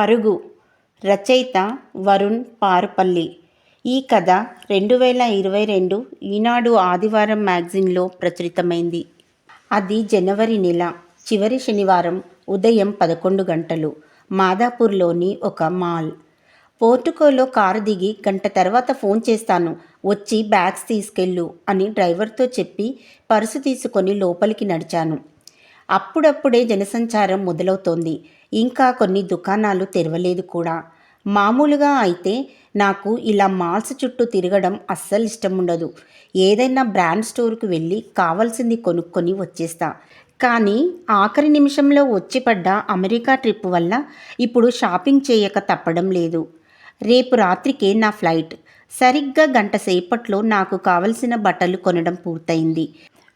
పరుగు. రచయిత వరుణ్ పారుపల్లి. ఈ కథ రెండు వేల ఇరవై రెండు ఈనాడు ఆదివారం మ్యాగజైన్లో ప్రచురితమైంది. అది జనవరి నెల చివరి శనివారం ఉదయం పదకొండు గంటలు. మాదాపూర్లోని ఒక మాల్. పోర్టుకోలో కారు దిగి గంట తర్వాత ఫోన్ చేస్తాను. వచ్చి బ్యాగ్స్ తీసుకెళ్ళు అని డ్రైవర్తో చెప్పి పర్సు తీసుకొని లోపలికి నడిచాను. అప్పుడప్పుడే జనసంచారం మొదలవుతోంది. ఇంకా కొన్ని దుకాణాలు తెరవలేదు కూడా. మామూలుగా అయితే నాకు ఇలా మాల్స్ చుట్టూ తిరగడం అస్సలు ఇష్టం ఉండదు. ఏదైనా బ్రాండ్ స్టోర్కి వెళ్ళి కావాల్సింది కొనుక్కొని వచ్చేస్తా. కానీ ఆఖరి నిమిషంలో వచ్చిపడ్డ అమెరికా ట్రిప్ వల్ల ఇప్పుడు షాపింగ్ చేయక తప్పడం లేదు. రేపు రాత్రికే నా ఫ్లైట్. సరిగ్గా గంట సేపట్లో నాకు కావలసిన బట్టలు కొనడం పూర్తయింది.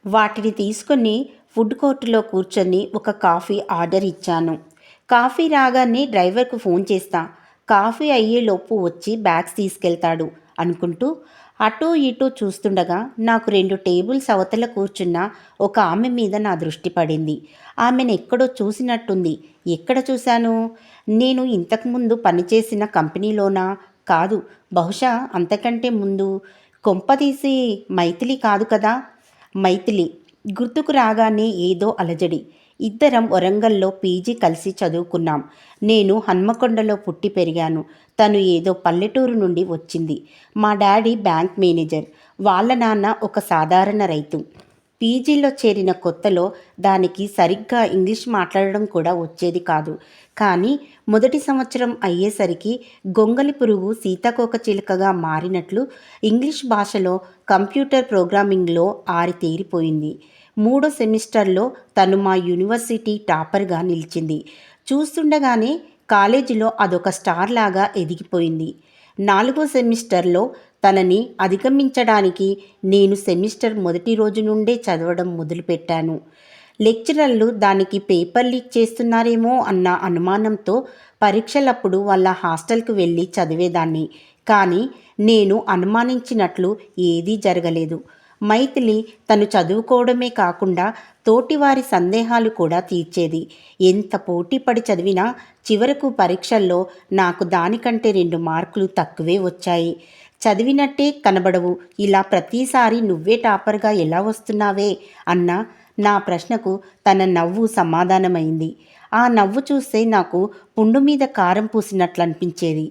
వాటిని తీసుకొని ఫుడ్ కోర్టులో కూర్చొని ఒక కాఫీ ఆర్డర్ ఇచ్చాను. కాఫీ రాగానే డ్రైవర్కు ఫోన్ చేస్తా. కాఫీ అయ్యేలోపు వచ్చి బ్యాగ్స్ తీసుకెళ్తాడు అనుకుంటూ అటూ ఇటూ చూస్తుండగా నాకు రెండు టేబుల్స్ అవతల కూర్చున్న ఒక ఆమె మీద నా దృష్టి పడింది. ఆమెను ఎక్కడో చూసినట్టుంది. ఎక్కడ చూశాను? నేను ఇంతకుముందు పనిచేసిన కంపెనీలోనా? కాదు. బహుశా అంతకంటే ముందు. కొంపదీసి మైథిలి కాదు కదా? మైథిలి. గుర్తుకు రాగానే ఏదో అలజడి. ఇద్దరం వరంగల్లో పీజీ కలిసి చదువుకున్నాం. నేను హన్మకొండలో పుట్టి పెరిగాను. తను ఏదో పల్లెటూరు నుండి వచ్చింది. మా డాడీ బ్యాంక్ మేనేజర్. వాళ్ళ నాన్న ఒక సాధారణ రైతు. పీజీలో చేరిన కొత్తలో దానికి సరిగ్గా ఇంగ్లీష్ మాట్లాడడం కూడా వచ్చేది కాదు. కానీ మొదటి సంవత్సరం అయ్యేసరికి గొంగలి పురుగు సీతాకోక చిలుకగా మారినట్లు ఇంగ్లీష్ భాషలో కంప్యూటర్ ప్రోగ్రామింగ్లో ఆరితేరిపోయింది మూడో సెమిస్టర్లో తను మా యూనివర్సిటీ టాపర్గా నిలిచింది. చూస్తుండగానే కాలేజీలో అదొక స్టార్ లాగా ఎదిగిపోయింది. నాలుగో సెమిస్టర్లో తనని అధిగమించడానికి నేను సెమిస్టర్ మొదటి రోజు నుండే చదవడం మొదలుపెట్టాను. లెక్చరర్లు దానికి పేపర్ లీక్ చేస్తున్నారేమో అన్న అనుమానంతో పరీక్షలప్పుడు వాళ్ళ హాస్టల్కి వెళ్ళి చదివేదాన్ని. కానీ నేను అనుమానించినట్లు ఏదీ జరగలేదు. మైథిలి తను చదువుకోవడమే కాకుండా తోటివారి సందేహాలు కూడా తీర్చేది. ఎంత పోటీపడి చదివినా చివరకు పరీక్షల్లో నాకు దానికంటే రెండు మార్కులు తక్కువే వచ్చాయి. చదివినట్టే కనబడవు. ఇలా ప్రతిసారి నువ్వే టాపర్గా ఎలా వస్తున్నావే? అన్న నా ప్రశ్నకు తన నవ్వు సమాధానమైంది. ఆ నవ్వు చూస్తే నాకు పుండు మీద కారం పూసినట్లు అనిపించేది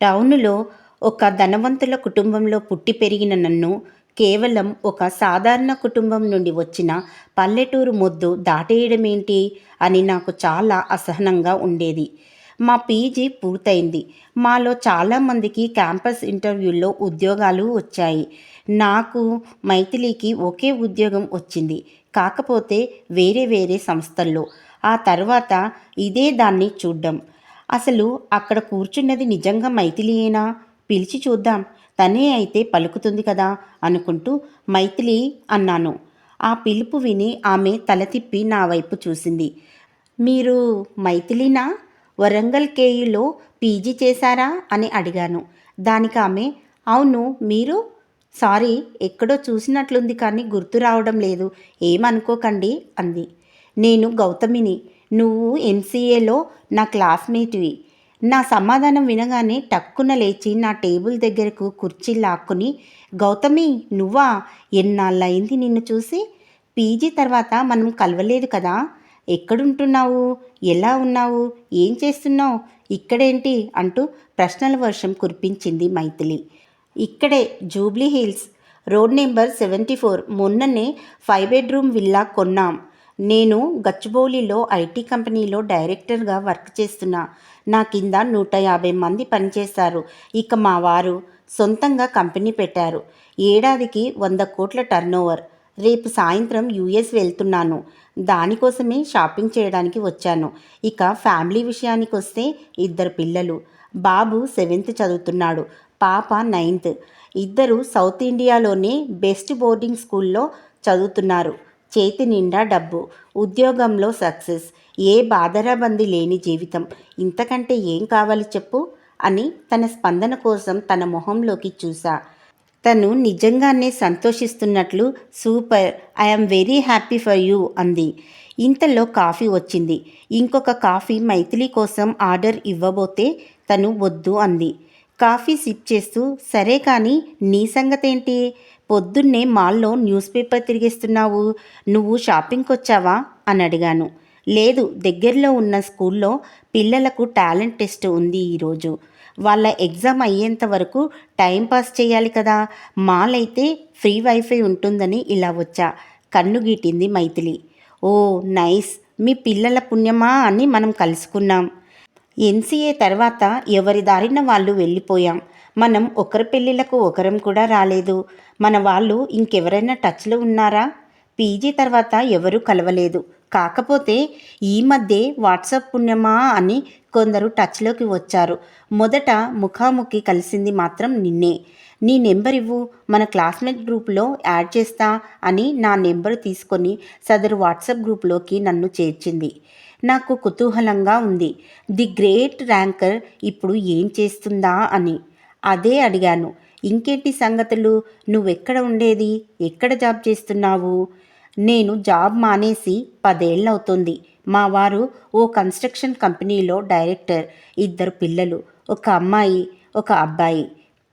టౌన్లో ఒక ధనవంతుల కుటుంబంలో పుట్టి పెరిగిన నన్ను కేవలం ఒక సాధారణ కుటుంబం నుండి వచ్చిన పల్లెటూరు మొద్దు దాటేయడమేంటి అని నాకు చాలా అసహనంగా ఉండేది. మా పీజీ పూర్తయింది. మాలో చాలామందికి క్యాంపస్ ఇంటర్వ్యూల్లో ఉద్యోగాలు వచ్చాయి. నాకు మైథిలికి ఒకే ఉద్యోగం వచ్చింది. కాకపోతే వేరే వేరే సంస్థల్లో. ఆ తర్వాత ఇదే దాన్ని చూడ్డం. అసలు అక్కడ కూర్చున్నది నిజంగా మైథిలియేనా? పిలిచి చూద్దాం. తనే అయితే పలుకుతుంది కదా అనుకుంటూ మైథిలి అన్నాను. ఆ పిలుపు విని ఆమె తల తిప్పి నా వైపు చూసింది. మీరు మైథిలినా? వరంగల్ కేయులో పీజీ చేశారా? అని అడిగాను. దానికి ఆమె అవును మీరు? సారీ ఎక్కడో చూసినట్లుంది కానీ గుర్తు రావడం లేదు. ఏమనుకోకండి అంది. నేను గౌతమిని. నువ్వు ఎంసీఏలో నా క్లాస్మేట్వి. నా సమాధానం వినగానే టక్కున లేచి నా టేబుల్ దగ్గరకు కుర్చీ లాక్కుని గౌతమి నువ్వా? ఎన్నాళ్ళయింది నిన్ను చూసి? పీజీ తర్వాత మనం కలవలేదు కదా? ఎక్కడుంటున్నావు? ఎలా ఉన్నావు? ఏం చేస్తున్నావు? ఇక్కడేంటి? అంటూ ప్రశ్నల వర్షం కురిపించింది మైథిలి. ఇక్కడే Jubilee Hills. Road number seventy four. మొన్ననే ఫైవ్ బెడ్రూమ్ విల్లా కొన్నాం. నేను గచ్చిబౌలిలో ఐటీ కంపెనీలో డైరెక్టర్గా వర్క్ చేస్తున్నా. నా కింద నూట యాభై మంది పనిచేశారు. ఇక మా వారు సొంతంగా కంపెనీ పెట్టారు. ఏడాదికి వంద కోట్ల టర్నోవర్. రేపు సాయంత్రం యూఎస్ వెళ్తున్నాను. దానికోసమే షాపింగ్ చేయడానికి వచ్చాను. ఇక ఫ్యామిలీ విషయానికి వస్తే ఇద్దరు పిల్లలు. బాబు సెవెంత్ చదువుతున్నాడు. పాప నైన్త్. ఇద్దరు సౌత్ ఇండియాలోనే బెస్ట్ బోర్డింగ్ స్కూల్లో చదువుతున్నారు. చేతి నిండా డబ్బు. ఉద్యోగంలో సక్సెస్. ఏ బాధరాబంది లేని జీవితం. ఇంతకంటే ఏం కావాలి చెప్పు? అని తన స్పందన కోసం తన మొహంలోకి చూసా. తను నిజంగానే సంతోషిస్తున్నట్లు super I'm very happy for you అంది. ఇంతలో కాఫీ వచ్చింది. ఇంకొక కాఫీ మైథిలి కోసం ఆర్డర్ ఇవ్వబోతే తను వద్దు అంది. కాఫీ సిప్ చేస్తూ సరే కానీ నీ సంగతేంటి? పొద్దున్నే మాల్లో న్యూస్ పేపర్ తిరిగేస్తున్నావు. నువ్వు షాపింగ్కి వచ్చావా అని అడిగాను. లేదు దగ్గరలో ఉన్న స్కూల్లో పిల్లలకు టాలెంట్ టెస్ట్ ఉంది ఈరోజు వాళ్ళ ఎగ్జామ్ అయ్యేంత వరకు టైం పాస్ చేయాలి కదా. మాలైతే ఫ్రీ వైఫై ఉంటుందని ఇలా వచ్చా. కన్ను గీటింది మైథిలి. ఓ నైస్. మీ పిల్లల పుణ్యమా అని మనం కలుసుకున్నాం. ఎన్సీఏ తర్వాత ఎవరి దారిన వాళ్ళు వెళ్ళిపోయాం. మనం ఒకరి పెళ్ళిళ్ళకు ఒకరం కూడా రాలేదు. మన వాళ్ళు ఇంకెవరైనా టచ్లో ఉన్నారా? పీజీ తర్వాత ఎవరూ కలవలేదు. కాకపోతే ఈ మధ్య వాట్సాప్ పుణ్యమా అని కొందరు టచ్లోకి వచ్చారు. మొదట ముఖాముఖి కలిసింది మాత్రం నిన్నే. నీ నెంబర్ ఇవ్వు మన క్లాస్మేట్ గ్రూప్లో యాడ్ చేస్తా అని నా నెంబర్ తీసుకొని సదరు వాట్సాప్ గ్రూప్లోకి నన్ను చేర్చింది. నాకు కుతూహలంగా ఉంది. ది గ్రేట్ ర్యాంకర్ ఇప్పుడు ఏం చేస్తుందా అని. అదే అడిగాను. ఇంకేంటి సంగతులు? నువ్వెక్కడ ఉండేది? ఎక్కడ జాబ్ చేస్తున్నావు? నేను జాబ్ మానేసి పదేళ్ళవుతుంది. మా వారు ఓ కన్స్ట్రక్షన్ కంపెనీలో డైరెక్టర్ ఇద్దరు పిల్లలు ఒక అమ్మాయి ఒక అబ్బాయి.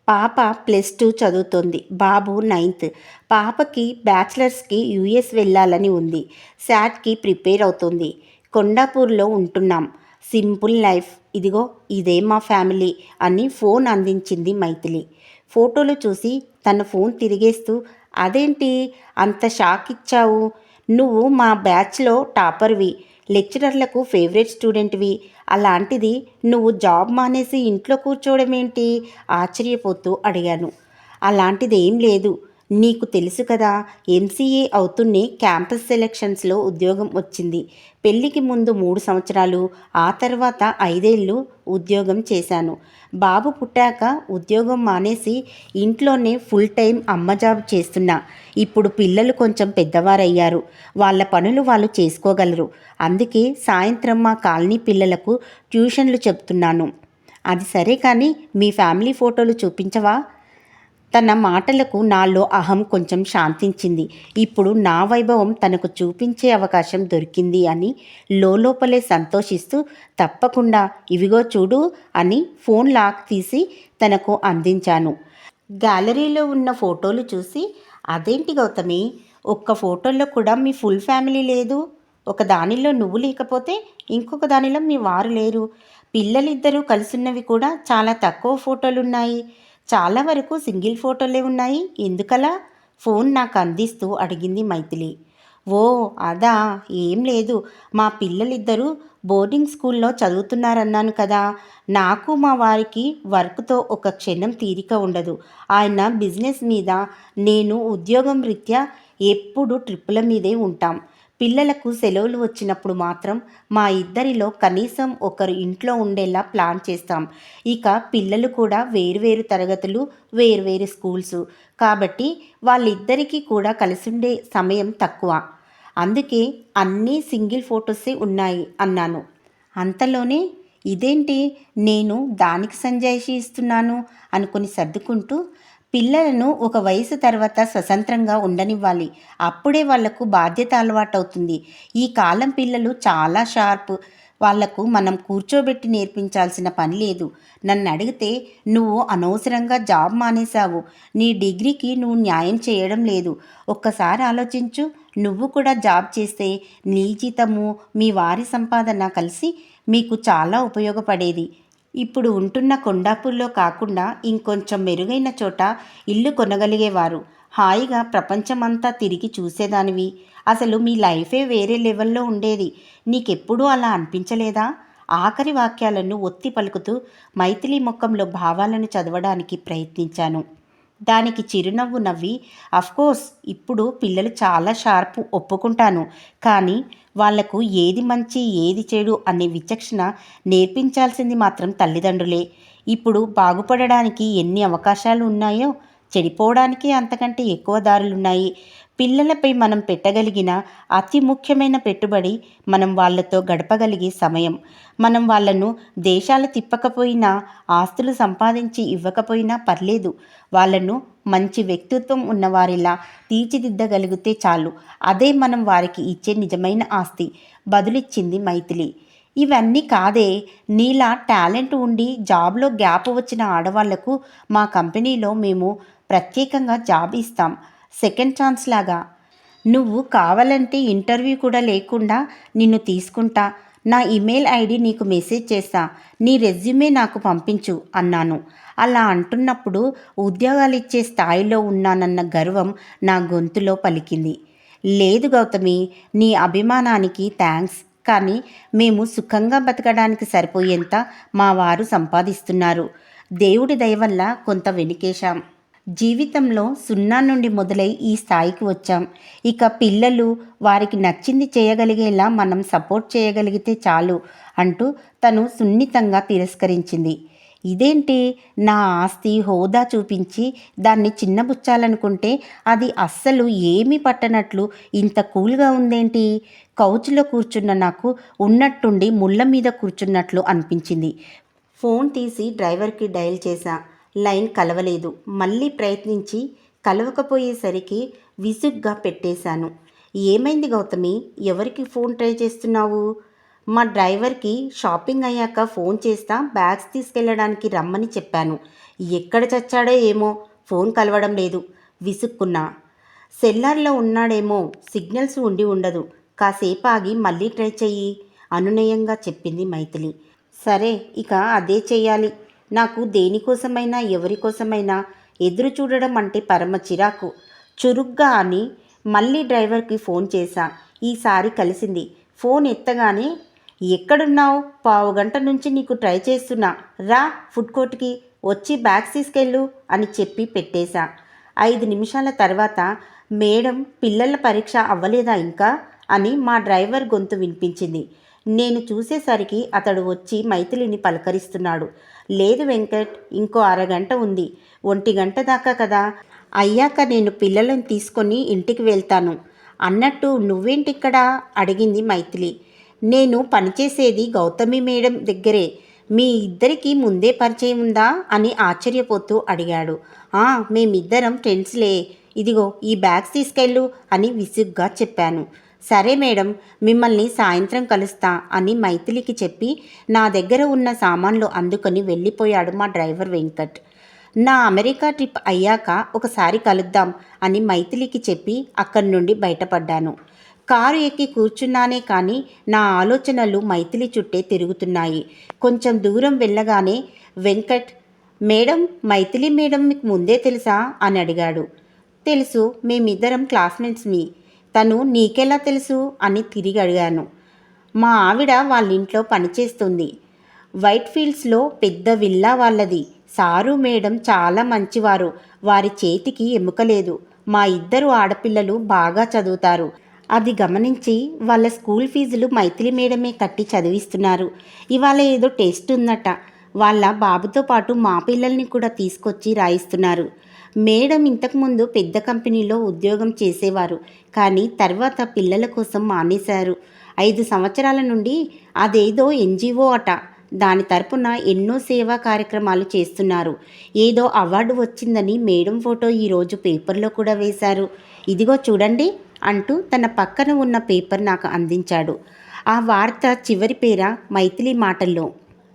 పాప ప్లస్ టూ చదువుతోంది. బాబు నైన్త్. పాపకి బ్యాచిలర్స్కి యుఎస్ వెళ్ళాలని ఉంది. శాట్కి ప్రిపేర్ అవుతుంది. కొండాపూర్లో ఉంటున్నాం. Simple life. ఇదిగో ఇదే మా ఫ్యామిలీ అని ఫోన్ అందించింది మైథిలి. ఫోటోలు చూసి తన ఫోన్ తిరిగేస్తూ అదేంటి? అంత షాక్ ఇచ్చావు. నువ్వు మా బ్యాచ్లో టాపర్వి లెక్చరర్లకు ఫేవరెట్ స్టూడెంట్వి. అలాంటిది నువ్వు జాబ్ మానేసి ఇంట్లో కూర్చోవడం ఏంటి ఆశ్చర్యపోతూ అడిగాను. అలాంటిది ఏం లేదు. నీకు తెలుసు కదా ఎంసీఏ అవుతున్నే క్యాంపస్ సెలక్షన్స్లో ఉద్యోగం వచ్చింది. పెళ్ళికి ముందు మూడు సంవత్సరాలు ఆ తర్వాత ఐదేళ్ళు ఉద్యోగం చేశాను. బాబు పుట్టాక ఉద్యోగం మానేసి ఇంట్లోనే ఫుల్ టైం అమ్మ జాబ్ చేస్తున్నా. ఇప్పుడు పిల్లలు కొంచెం పెద్దవారయ్యారు. వాళ్ళ పనులు వాళ్ళు చేసుకోగలరు. అందుకే సాయంత్రం మా కాలనీ పిల్లలకు ట్యూషన్లు చెప్తున్నాను. అది సరే కానీ మీ ఫ్యామిలీ ఫోటోలు చూపించవా? తన మాటలకు నాలో అహం కొంచెం శాంతించింది. ఇప్పుడు నా వైభవం తనకు చూపించే అవకాశం దొరికింది అని లోపలే సంతోషిస్తూ తప్పకుండా ఇవిగో చూడు అని ఫోన్ లాక్ తీసి తనకు అందించాను. గ్యాలరీలో ఉన్న ఫోటోలు చూసి అదేంటి గౌతమి ఒక్క ఫోటోలో కూడా మీ ఫుల్ ఫ్యామిలీ లేదు? ఒక దానిలో నువ్వు లేకపోతే ఇంకొక దానిలో మీ వారు లేరు. పిల్లలిద్దరూ కలిసున్నవి కూడా చాలా తక్కువ ఫోటోలున్నాయి. చాలా వరకు సింగిల్ ఫోటోలే ఉన్నాయి. ఎందుకలా? ఫోన్ నాకు అందిస్తూ అడిగింది మైథిలి. ఓ అదా ఏం లేదు. మా పిల్లలిద్దరూ బోర్డింగ్ స్కూల్లో చదువుతున్నారన్నాను కదా. నాకు మా వారికి వర్క్తో ఒక క్షణం తీరిక ఉండదు. ఆయన బిజినెస్ మీద నేను ఉద్యోగం రీత్యా ఎప్పుడు ట్రిప్పుల మీదే ఉంటాం. పిల్లలకు సెలవులు వచ్చినప్పుడు మాత్రం మా ఇద్దరిలో కనీసం ఒకరు ఇంట్లో ఉండేలా ప్లాన్ చేస్తాం. ఇక పిల్లలు కూడా వేరువేరు తరగతులు వేరువేరు స్కూల్స్. కాబట్టి వాళ్ళిద్దరికీ కూడా కలిసిండే సమయం తక్కువ. అందుకే అన్నీ సింగిల్ ఫొటోసే ఉన్నాయి అన్నాను. అంతలోనే ఇదేంటి? నేను దానికి సంజాయిషి ఇస్తున్నాను అనుకుని సర్దుకుంటూ పిల్లలను ఒక వయసు తర్వాత స్వతంత్రంగా ఉండనివ్వాలి. అప్పుడే వాళ్ళకు బాధ్యత అలవాటవుతుంది. ఈ కాలం పిల్లలు చాలా షార్ప్. వాళ్ళకు మనం కూర్చోబెట్టి నేర్పించాల్సిన పని లేదు. నన్ను అడిగితే నువ్వు అనవసరంగా జాబ్ మానేశావు. నీ డిగ్రీకి నువ్వు న్యాయం చేయడం లేదు. ఒక్కసారి ఆలోచించు. నువ్వు కూడా జాబ్ చేస్తే నీ జీతము మీ వారి సంపాదన కలిసి మీకు చాలా ఉపయోగపడేది. ఇప్పుడు ఉంటున్న కొండాపూర్లో కాకుండా ఇంకొంచెం మెరుగైన చోట ఇల్లు కొనగలిగేవారు. హాయిగా ప్రపంచమంతా తిరిగి చూసేదానివి. అసలు మీ లైఫే వేరే లెవెల్లో ఉండేది. నీకెప్పుడూ అలా అనిపించలేదా? ఆఖరి వాక్యాలను ఒత్తి పలుకుతూ మైథిలి ముఖంలో భావాలను చదవడానికి ప్రయత్నించాను. దానికి చిరునవ్వు నవ్వి అఫ్కోర్స్ ఇప్పుడు పిల్లలు చాలా షార్ప్ ఒప్పుకుంటాను. కానీ వాళ్ళకు ఏది మంచి ఏది చెడు అనే విచక్షణ నేర్పించాల్సింది మాత్రం తల్లిదండ్రులే. ఇప్పుడు బాగుపడడానికి ఎన్ని అవకాశాలు ఉన్నాయో చెడిపోవడానికి అంతకంటే ఎక్కువ దారులున్నాయి. పిల్లలపై మనం పెట్టగలిగిన అతి ముఖ్యమైన పెట్టుబడి మనం వాళ్ళతో గడపగలిగే సమయం. మనం వాళ్ళను దేశాలు తిప్పకపోయినా ఆస్తులు సంపాదించి ఇవ్వకపోయినా పర్లేదు. వాళ్ళను మంచి వ్యక్తిత్వం ఉన్నవారిలా తీర్చిదిద్దగలిగితే చాలు. అదే మనం వారికి ఇచ్చే నిజమైన ఆస్తి. బదులిచ్చింది మైథిలి. ఇవన్నీ కాదే నీలా టాలెంట్ ఉండి జాబ్లో గ్యాప్ వచ్చిన ఆడవాళ్ళకు మా కంపెనీలో మేము ప్రత్యేకంగా జాబ్ ఇస్తాం. సెకండ్ ఛాన్స్ లాగా. నువ్వు కావాలంటే ఇంటర్వ్యూ కూడా లేకుండా నిన్ను తీసుకుంటా. నా ఇమెయిల్ ఐడి నీకు మెసేజ్ చేస్తా. నీ రెజ్యూమే నాకు పంపించు అన్నాను. అలా అంటున్నప్పుడు ఉద్యోగాలు ఇచ్చే స్థాయిలో ఉన్నానన్న గర్వం నా గొంతులో పలికింది. లేదు గౌతమి నీ అభిమానానికి థ్యాంక్స్ కానీ మేము సుఖంగా బతకడానికి సరిపోయేంత మా వారు సంపాదిస్తున్నారు. దేవుడి దయ వల్ల కొంత వెనుకేశాం. జీవితంలో సున్నా నుండి మొదలై ఈ స్థాయికి వచ్చాం. ఇక పిల్లలు వారికి నచ్చింది చేయగలిగేలా మనం సపోర్ట్ చేయగలిగితే చాలు అంటూ తను సున్నితంగా తిరస్కరించింది. ఇదేంటి? నా ఆస్తి హోదా చూపించి దాన్ని చిన్నబుచ్చాలనుకుంటే అది అస్సలు ఏమీ పట్టనట్లు ఇంత కూల్గా ఉందేంటి? కౌచ్లో కూర్చున్న నాకు ఉన్నట్టుండి ముళ్ళ మీద కూర్చున్నట్లు అనిపించింది. ఫోన్ తీసి డ్రైవర్కి డయల్ చేశా. లైన్ కలవలేదు. మళ్ళీ ప్రయత్నించి కలవకపోయేసరికి విసుగ్గా పెట్టేశాను. ఏమైంది గౌతమి? ఎవరికి ఫోన్ ట్రై చేస్తున్నావు? మా డ్రైవర్కి షాపింగ్ అయ్యాక ఫోన్ చేస్తా బ్యాగ్స్ తీసుకెళ్ళడానికి రమ్మని చెప్పాను. ఎక్కడ చచ్చాడో ఏమో ఫోన్ కలవడం లేదు. విసుక్కున్నా. సెల్లార్లో ఉన్నాడేమో సిగ్నల్స్ ఉండి ఉండదు. కాసేపు ఆగి మళ్ళీ ట్రై చెయ్యి అనునయంగా చెప్పింది మైథిలి. సరే ఇక అదే చెయ్యాలి. నాకు దేనికోసమైనా ఎవరికోసమైనా ఎదురు చూడడం అంటే పరమ చిరాకు. చురుగ్గా అని మళ్ళీ డ్రైవర్కి ఫోన్ చేశా ఈసారి కలిసింది. ఫోన్ ఎత్తగానే ఎక్కడున్నావు? పావు గంట నుంచి నీకు ట్రై చేస్తున్నా. రా ఫుడ్ కోర్ట్కి వచ్చి బ్యాగ్స్ తీసుకెళ్ళు అని చెప్పి పెట్టేశా. ఐదు నిమిషాల తర్వాత మేడం పిల్లల పరీక్ష అవ్వలేదా ఇంకా? అని మా డ్రైవర్ గొంతు వినిపించింది. నేను చూసేసరికి అతడు వచ్చి మైథిలిని పలకరిస్తున్నాడు. లేదు వెంకట్ ఇంకో అరగంట ఉంది. ఒంటి గంట దాకా కదా. అయ్యాక నేను పిల్లలను తీసుకొని ఇంటికి వెళ్తాను. అన్నట్టు నువ్వేంటిక్కడా? అడిగింది మైథిలి. నేను పనిచేసేది గౌతమి మేడం దగ్గరే. మీ ఇద్దరికి ముందే పరిచయం ఉందా? అని ఆశ్చర్యపోతూ అడిగాడు. ఆ మేమిద్దరం ఫ్రెండ్స్లే. ఇదిగో ఈ బ్యాగ్స్ తీసుకెళ్ళు అని విసుగ్గా చెప్పాను. సరే మేడం మిమ్మల్ని సాయంత్రం కలుస్తా అని మైథిలికి చెప్పి నా దగ్గర ఉన్న సామాన్లు అందుకొని వెళ్ళిపోయాడు మా డ్రైవర్ వెంకట్. నా అమెరికా ట్రిప్ అయ్యాక ఒకసారి కలుద్దాం అని మైథిలికి చెప్పి అక్కడి నుండి బయటపడ్డాను. కారు ఎక్కి కూర్చున్నానే కానీ నా ఆలోచనలు మైథిలి చుట్టే తిరుగుతున్నాయి. కొంచెం దూరం వెళ్ళగానే వెంకట్ మేడం మైథిలి మేడం మీకు ముందే తెలుసా? అని అడిగాడు. తెలుసు మేమిద్దరం క్లాస్మేట్స్ మీ తను నీకెలా తెలుసు? అని తిరిగి అడిగాను. మా ఆవిడ వాళ్ళ ఇంట్లో పనిచేస్తుంది. వైట్ ఫీల్డ్స్లో పెద్ద విల్లా వాళ్ళది. సారు మేడం చాలా మంచివారు. వారి చేతికి ఎముకలేదు మా ఇద్దరు ఆడపిల్లలు బాగా చదువుతారు. అది గమనించి వాళ్ళ స్కూల్ ఫీజులు మైథిలి మేడమే కట్టి చదివిస్తున్నారు. ఇవాళ ఏదో టెస్ట్ ఉందట. వాళ్ళ బాబుతో పాటు మా పిల్లల్ని కూడా తీసుకొచ్చి రాయిస్తున్నారు. మేడం ఇంతకుముందు పెద్ద కంపెనీలో ఉద్యోగం చేసేవారు. కానీ తర్వాత పిల్లల కోసం మానేశారు. ఐదు సంవత్సరాల నుండి అదేదో ఎన్జిఓ అట. దాని తరపున ఎన్నో సేవా కార్యక్రమాలు చేస్తున్నారు. ఏదో అవార్డు వచ్చిందని మేడం ఫోటో ఈరోజు పేపర్లో కూడా వేశారు. ఇదిగో చూడండి. అంటూ తన పక్కన ఉన్న పేపర్ నాకు అందించాడు. ఆ వార్త చివరి పేర మైథిలి మాటల్లో.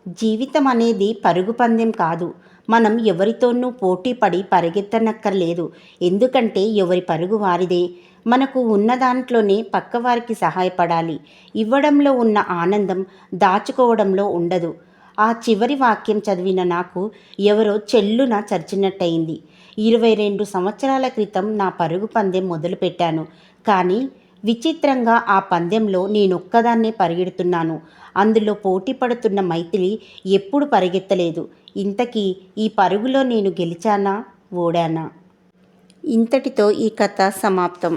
జీవితం అనేది పరుగు పందెం కాదు. మనం ఎవరితోనూ పోటీ పడి పరిగెత్తనక్కర్లేదు. ఎందుకంటే ఎవరి పరుగు వారిదే. మనకు ఉన్న దాంట్లోనే పక్కవారికి సహాయపడాలి. ఇవ్వడంలో ఉన్న ఆనందం దాచుకోవడంలో ఉండదు. ఆ చివరి వాక్యం చదివిన నాకు ఎవరో చెల్లున చర్చినట్టయింది. ఇరవై రెండు సంవత్సరాల క్రితం నా పరుగు పందెం మొదలుపెట్టాను. కానీ విచిత్రంగా ఆ పందెంలో నేనొక్కదాన్నే పరిగెడుతున్నాను. అందులో పోటీ పడుతున్న మైథిలి ఎప్పుడు పరిగెత్తలేదు. ఇంతకీ ఈ పరుగులో నేను గెలిచానా? ఓడానా? ఇంతటితో ఈ కథ సమాప్తం.